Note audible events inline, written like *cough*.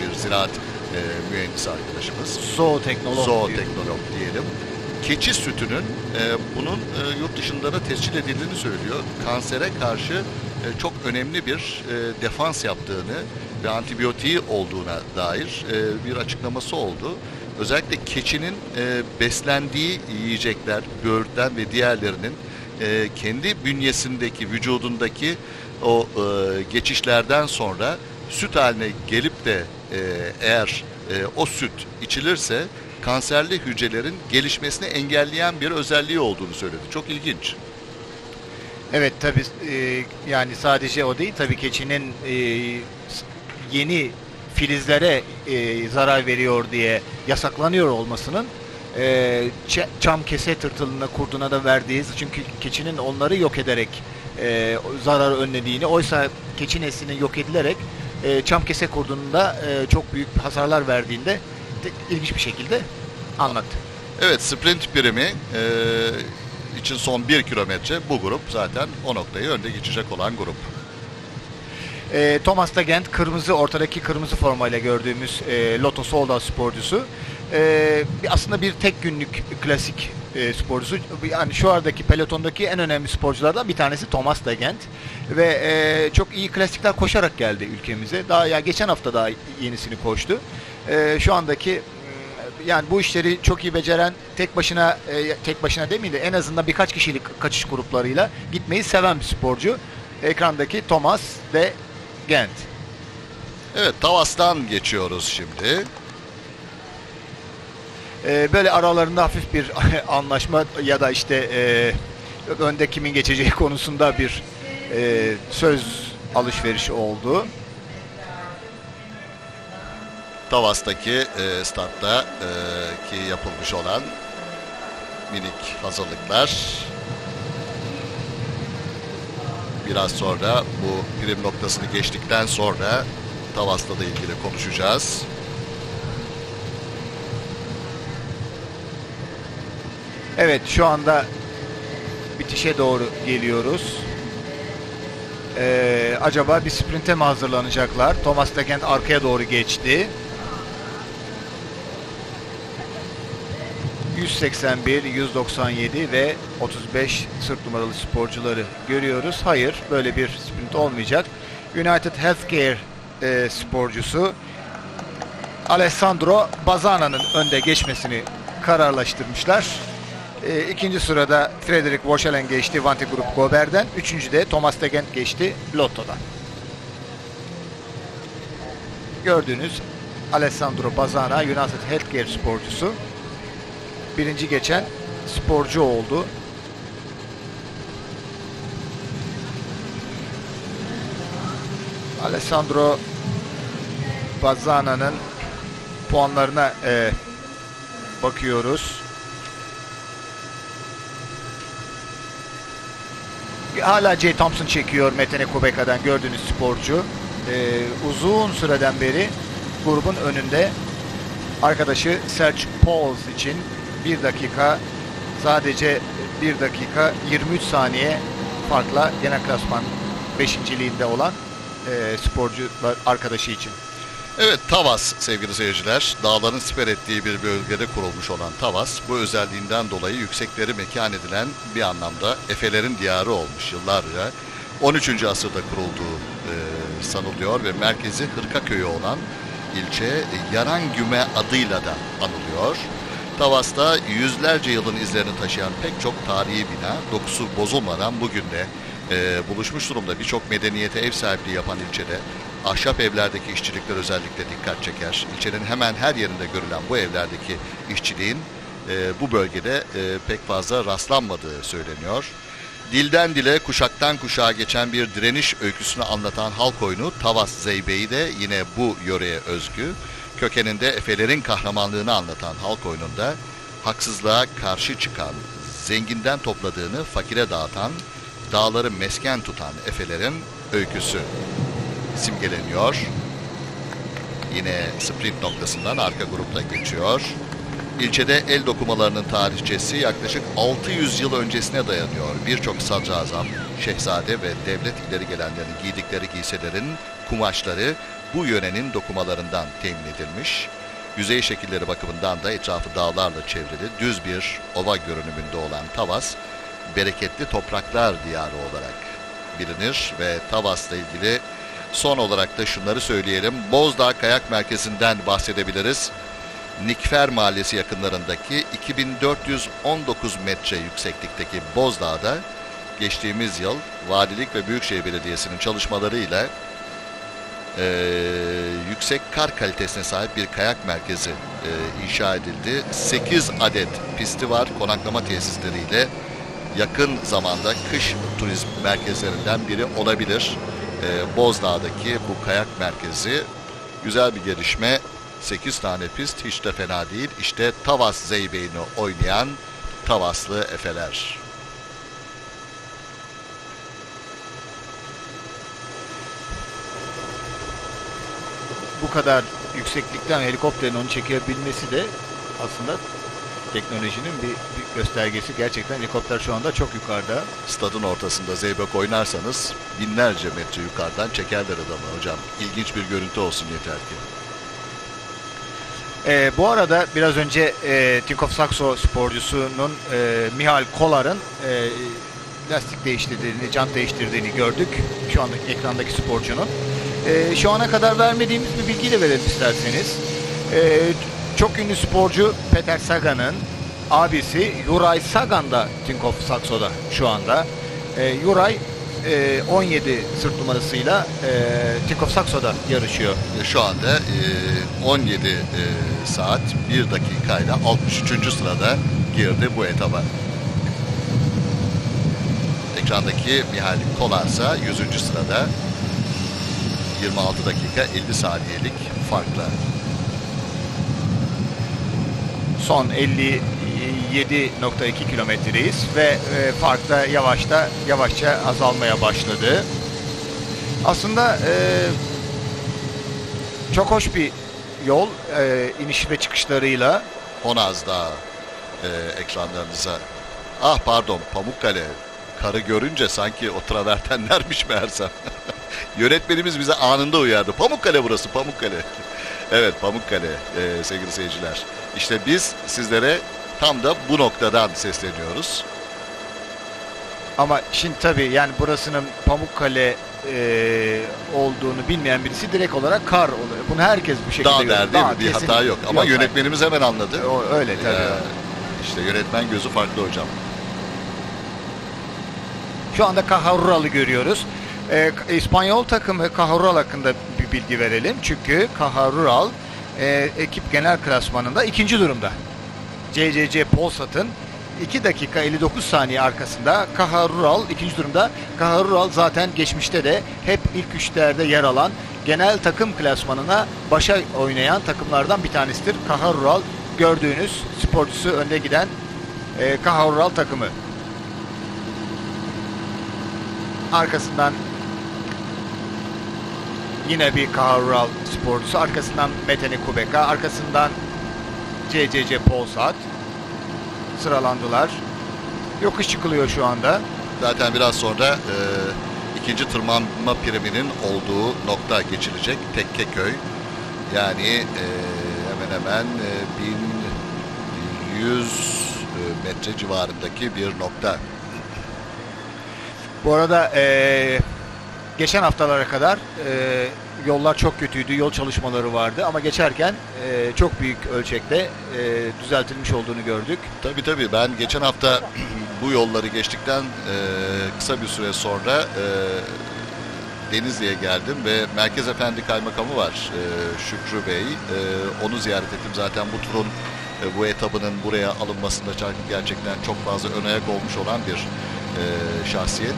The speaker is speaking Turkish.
bir ziraat e, mühendisi arkadaşımız. Zooteknolog. Zooteknolog diyelim. Keçi sütünün e, bunun e, yurt dışında da tescil edildiğini söylüyor. Kansere karşı e, çok önemli bir e, defans yaptığını ve antibiyotiği olduğuna dair e, bir açıklaması oldu. Özellikle keçinin e, beslendiği yiyecekler, böğürtlen ve diğerlerinin e, kendi bünyesindeki, vücudundaki o e, geçişlerden sonra süt haline gelip de e, eğer e, o süt içilirse kanserli hücrelerin gelişmesini engelleyen bir özelliği olduğunu söyledi. Çok ilginç. Evet tabi yani sadece o değil tabii keçinin e, yeni filizlere e, zarar veriyor diye yasaklanıyor olmasının e, çam kese tırtılına kurduna da verdiği çünkü keçinin onları yok ederek e, zarar önlediğini oysa keçi neslinin yok edilerek e, çam kese kurdununda e, çok büyük hasarlar verdiğinde de- ilginç bir şekilde anlattı. Evet sprint birimi e, için son bir kilometre bu grup zaten o noktayı önde geçecek olan grup. E, Thomas da Gent kırmızı ortadaki kırmızı formayla gördüğümüz e, Lotto Solda sporcusu. E, aslında bir tek günlük klasik e, sporcusu. Yani şu aradaki pelotondaki en önemli sporculardan bir tanesi Thomas da Gent ve e, çok iyi klasikler koşarak geldi ülkemize. Daha ya geçen hafta daha yenisini koştu. E, şu andaki m, yani bu işleri çok iyi beceren tek başına e, tek başına demeyeyim de en azından birkaç kişilik kaçış gruplarıyla gitmeyi seven bir sporcu. Ekrandaki Thomas de Gent. Evet Tavas'tan geçiyoruz şimdi. Ee, böyle aralarında hafif bir *laughs* anlaşma ya da işte e, önde kimin geçeceği *laughs* konusunda bir e, söz alışverişi oldu. Tavas'taki e, statta e, ki yapılmış olan minik hazırlıklar. Biraz sonra bu prim noktasını geçtikten sonra Tavas'la da ilgili konuşacağız. Evet şu anda bitişe doğru geliyoruz. Ee, acaba bir sprinte mi hazırlanacaklar? Thomas de Gent arkaya doğru geçti. 181, 197 ve 35 sırt numaralı sporcuları görüyoruz. Hayır, böyle bir sprint olmayacak. United Healthcare e, sporcusu Alessandro Bazana'nın önde geçmesini kararlaştırmışlar. E, ikinci sırada Frederick Voschelen geçti Vanti Grup Gober'den. Üçüncü de Thomas de Gent geçti Lotto'dan. Gördüğünüz Alessandro Bazana United Healthcare sporcusu. Birinci geçen sporcu oldu. Alessandro Bazana'nın puanlarına e, bakıyoruz. Hala Jay Thompson çekiyor Metene Kubeka'dan gördüğünüz sporcu. E, uzun süreden beri grubun önünde arkadaşı Serge Pauls için 1 dakika sadece 1 dakika 23 saniye farkla genel klasman 5.liğinde olan e, sporcular arkadaşı için. Evet Tavas sevgili seyirciler. Dağların siper ettiği bir bölgede kurulmuş olan Tavas bu özelliğinden dolayı yüksekleri mekan edilen bir anlamda Efelerin diyarı olmuş yıllarca. 13. asırda kurulduğu e, sanılıyor ve merkezi Hırkaköy'ü olan ilçe Yarangüme adıyla da anılıyor. Tavas'ta yüzlerce yılın izlerini taşıyan pek çok tarihi bina dokusu bozulmadan bugün de e, buluşmuş durumda birçok medeniyete ev sahipliği yapan ilçede ahşap evlerdeki işçilikler özellikle dikkat çeker. İlçenin hemen her yerinde görülen bu evlerdeki işçiliğin e, bu bölgede e, pek fazla rastlanmadığı söyleniyor. Dilden dile, kuşaktan kuşağa geçen bir direniş öyküsünü anlatan halk oyunu Tavas Zeybe'yi de yine bu yöreye özgü. Kökeninde Efelerin kahramanlığını anlatan halk oyununda haksızlığa karşı çıkan, zenginden topladığını fakire dağıtan, dağları mesken tutan Efelerin öyküsü simgeleniyor. Yine sprint noktasından arka grupta geçiyor. İlçede el dokumalarının tarihçesi yaklaşık 600 yıl öncesine dayanıyor. Birçok sadrazam, şehzade ve devlet ileri gelenlerin giydikleri giysilerin kumaşları bu yönenin dokumalarından temin edilmiş. Yüzey şekilleri bakımından da etrafı dağlarla çevrili düz bir ova görünümünde olan Tavas, bereketli topraklar diyarı olarak bilinir ve Tavas'la ilgili son olarak da şunları söyleyelim. Bozdağ Kayak Merkezi'nden bahsedebiliriz. Nikfer Mahallesi yakınlarındaki 2419 metre yükseklikteki Bozdağ'da geçtiğimiz yıl Valilik ve Büyükşehir Belediyesi'nin çalışmalarıyla eee, yüksek kar kalitesine sahip bir kayak merkezi eee, inşa edildi. 8 adet pisti var konaklama tesisleriyle yakın zamanda kış turizm merkezlerinden biri olabilir. Eee, Bozdağ'daki bu kayak merkezi güzel bir gelişme. 8 tane pist hiç de fena değil. İşte Tavas Zeybeğini oynayan Tavaslı Efeler. Bu kadar yükseklikten helikopterin onu çekebilmesi de aslında teknolojinin bir, bir göstergesi. Gerçekten helikopter şu anda çok yukarıda. Stadın ortasında zeybek oynarsanız binlerce metre yukarıdan çekerler adamı hocam. İlginç bir görüntü olsun yeter ki. Ee, bu arada biraz önce e, Tinkoff Saxo sporcusunun e, Mihal Kolar'ın e, lastik değiştirdiğini, jant değiştirdiğini gördük. Şu andaki ekrandaki sporcunun. E, şu ana kadar vermediğimiz bir bilgi de verelim isterseniz. E, çok ünlü sporcu Peter Sagan'ın abisi Yuray Sagan da Tinkoff Saxo'da şu anda. E, Yuray e, 17 sırt numarasıyla e, Tinkoff Saxo'da yarışıyor. Şu anda e, 17 e, saat 1 dakikayla 63. sırada girdi bu etaba. Ekrandaki Mihail Kolarsa 100. sırada 26 dakika 50 saniyelik farkla. Son 57.2 kilometredeyiz ve e, fark da yavaşta yavaşça azalmaya başladı. Aslında e, çok hoş bir yol e, iniş ve çıkışlarıyla. Honaz Dağı e, ekranlarınıza. Ah pardon Pamukkale. Karı görünce sanki o travertenlermiş meğersem. *laughs* Yönetmenimiz bize anında uyardı. Pamukkale burası Pamukkale. Evet Pamukkale e, sevgili seyirciler. İşte biz sizlere tam da bu noktadan sesleniyoruz. Ama şimdi tabii yani burasının Pamukkale e, olduğunu bilmeyen birisi direkt olarak kar oluyor. Bunu herkes bu şekilde Dağ der değil mi? Bir hata yok. Ama hayır. yönetmenimiz hemen anladı. O, öyle tabii. Ya, işte yönetmen gözü farklı hocam. Şu anda Caja görüyoruz. Ee, İspanyol takımı Caja hakkında bir bilgi verelim. Çünkü Caja Rural e, ekip genel klasmanında ikinci durumda. CCC Polsat'ın 2 dakika 59 saniye arkasında Caja Rural ikinci durumda. Caja Rural zaten geçmişte de hep ilk üçlerde yer alan genel takım klasmanına başa oynayan takımlardan bir tanesidir. Caja Rural gördüğünüz sporcusu önde giden e, Rural takımı. Arkasından yine bir Kahrural sporcusu. Arkasından Metene Kubeka. Arkasından CCC Polsat. Sıralandılar. Yokuş çıkılıyor şu anda. Zaten biraz sonra e, ikinci tırmanma priminin olduğu nokta geçilecek. Tekkeköy. Yani e, hemen hemen e, 1100 e, metre civarındaki bir nokta. Bu arada eee, geçen haftalara kadar eee, yollar çok kötüydü. Yol çalışmaları vardı ama geçerken eee, çok büyük ölçekte eee, düzeltilmiş olduğunu gördük. Tabii tabii ben geçen hafta *clears throat* bu yolları geçtikten e, kısa bir süre sonra e, Denizli'ye geldim ve Merkez Efendi Kaymakamı var e, Şükrü Bey. E, onu ziyaret ettim. Zaten bu turun e, bu etabının buraya alınmasında gerçekten çok fazla ön ayak olmuş olan bir e, şahsiyet.